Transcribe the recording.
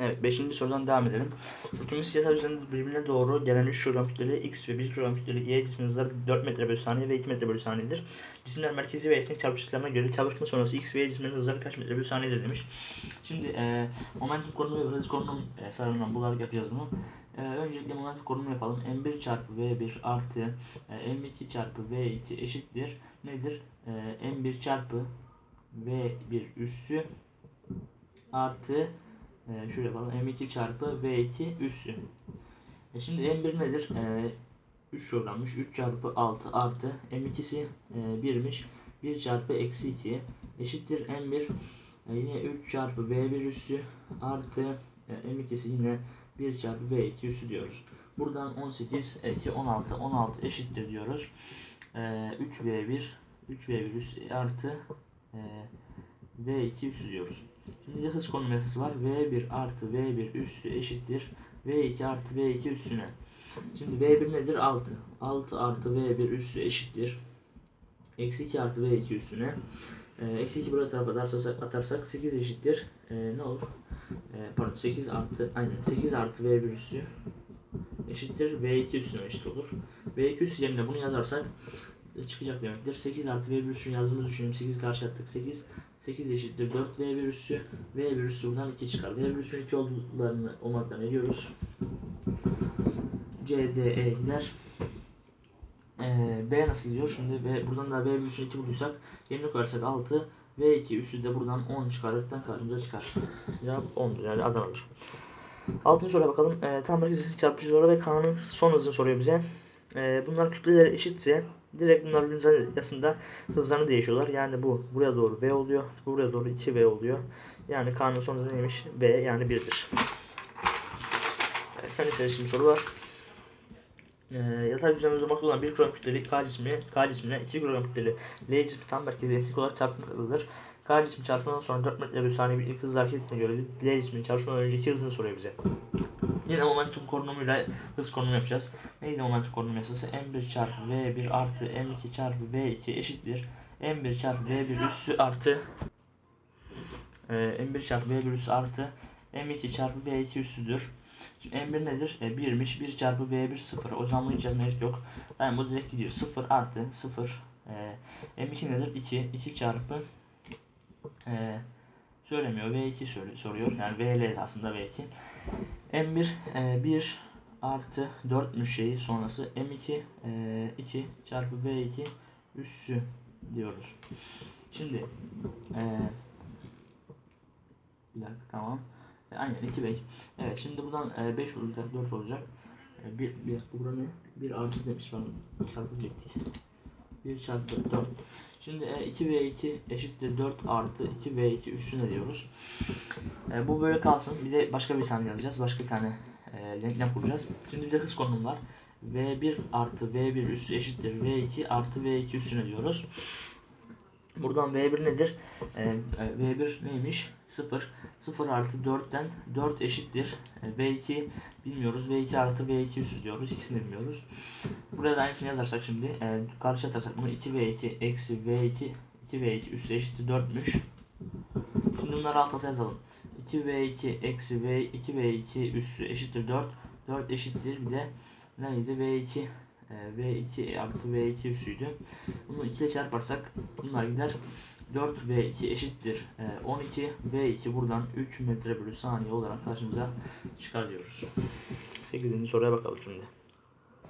Evet 5. sorudan devam edelim. Sürtünmesi yatay üzerinde birbirine doğru gelen 3 kilogram kütleli x ve 1 kilogram kütleli y cismin hızları 4 metre bölü saniye ve 2 metre bölü saniyedir. Cisimler merkezi ve esnek çarpıştıklarına göre çarpışma sonrası x ve y cisminin hızları kaç metre bölü saniyedir demiş. Şimdi e, momentum konumu ve hız konumu e, sarından bularak yapacağız bunu. E, öncelikle momentum konumu yapalım. m1 çarpı v1 artı e, m2 çarpı v2 eşittir. Nedir? E, m1 çarpı v1 üssü artı e, şöyle yapalım m2 çarpı v2 üssü. E şimdi m1 nedir? E, 3 kilogrammış. 3 çarpı 6 artı m2'si e, 1'miş. 1 çarpı eksi 2 eşittir m1 e, yine 3 çarpı v1 üssü artı e, m2'si yine 1 çarpı v2 üssü diyoruz. Buradan 18 2 16 16 eşittir diyoruz. E, 3v1 3v1 üssü artı e, v2 üssü diyoruz. Şimdi hız yasası var. V1 artı V1 üssü eşittir. V2 artı V2 üssüne. Şimdi V1 nedir? 6. 6 artı V1 üssü eşittir. Eksi 2 artı V2 üssüne. Ee, eksi 2 buraya tarafa atarsak, atarsak 8 eşittir. Ee, ne olur? Ee, pardon 8 artı aynen 8 artı V1 üssü eşittir. V2 üssüne eşit olur. V2 üssü yerine bunu yazarsak e, çıkacak demektir. 8 artı V1 üssünü yazdığımızı düşünelim. 8 karşı attık. 8 8 eşittir 4 V1 üssü. V1 üssü buradan 2 çıkar. V1 üssünün 2 olduklarını olmaktan ediyoruz. CDE gider. Ee, B nasıl gidiyor? Şimdi V, buradan da V1 üssünü 2 bulduysak yerine koyarsak 6 V2 üssü de buradan 10 çıkarırken karşımıza çıkar. Cevap 10'dur yani Adana'dır. Altıncı soruya bakalım. Ee, tam merkezi çarpıcı soru ve Kaan'ın son hızını soruyor bize. Ee, bunlar kütleleri eşitse direkt bunlar birbirinin arasında hızlarını değişiyorlar. Yani bu buraya doğru V oluyor. Buraya doğru 2V oluyor. Yani Kaan'ın son hızı neymiş? V yani 1'dir. Evet, fen istatistik bir soru var. Ee, yatay düzlemde durmakta olan 1 kilogram kütleli K cismi, K cismine 2 kilogram kütleli L cismi tam merkezi esnek olarak çarpmaktadır. K cismi çarpmadan sonra 4 metre bölü saniye bir ilk hızla hareket ettiğine göre L cisminin çarpmadan önceki hızını soruyor bize. Yine momentum korunumuyla hız konumu yapacağız. Neydi momentum korunum yasası? M1 çarpı V1 artı M2 çarpı V2 eşittir. M1 çarpı V1 üssü artı e, M1 çarpı V1 üssü artı M2 çarpı V2 üssüdür. Şimdi M1 nedir? E, 1'miş. 1 çarpı V1 0. O zaman bunu gerek yok. Yani bu direkt gidiyor. 0 artı 0. E, M2 nedir? 2. 2 çarpı e, söylemiyor. V2 soruyor, soruyor. Yani VL aslında V2. M1 e, 1 artı 4'müş şeyi sonrası M2 e, 2 çarpı V2 üssü diyoruz. Şimdi e, bir dakika tamam. E, aynen 2 5. Evet şimdi buradan e, 5 olacak 4 olacak. E, 1 bir dakika bura ne? 1 artı demiş ben çarpı diyecektik. 1 çarpı 4. Şimdi e, 2v2 eşittir 4 artı 2v2 üstüne diyoruz. E, bu böyle kalsın. Bir de başka bir tane yazacağız. Başka bir tane e, denklem kuracağız. Şimdi bir de hız konum var. v1 artı v1 üssü eşittir v2 artı v2 üstüne diyoruz. Buradan v1 nedir? E, e, v1 neymiş? 0. 0 artı 4'ten 4 eşittir. E, v2 bilmiyoruz. v2 artı v2 üssü diyoruz. İkisini bilmiyoruz. Buraya da aynısını yazarsak şimdi e, atarsak bunu 2v2 eksi v2 2v2 üssü eşittir 4'müş. Şimdi bunları alt alta yazalım. 2v2 eksi v 2v2 üssü eşittir 4. 4 eşittir bir de neydi v2 e, v2 artı v2 üssüydü. Bunu 2 ile çarparsak bunlar gider. 4v2 eşittir e, 12 v2 buradan 3 metre bölü saniye olarak karşımıza çıkar diyoruz. 8. soruya bakalım şimdi.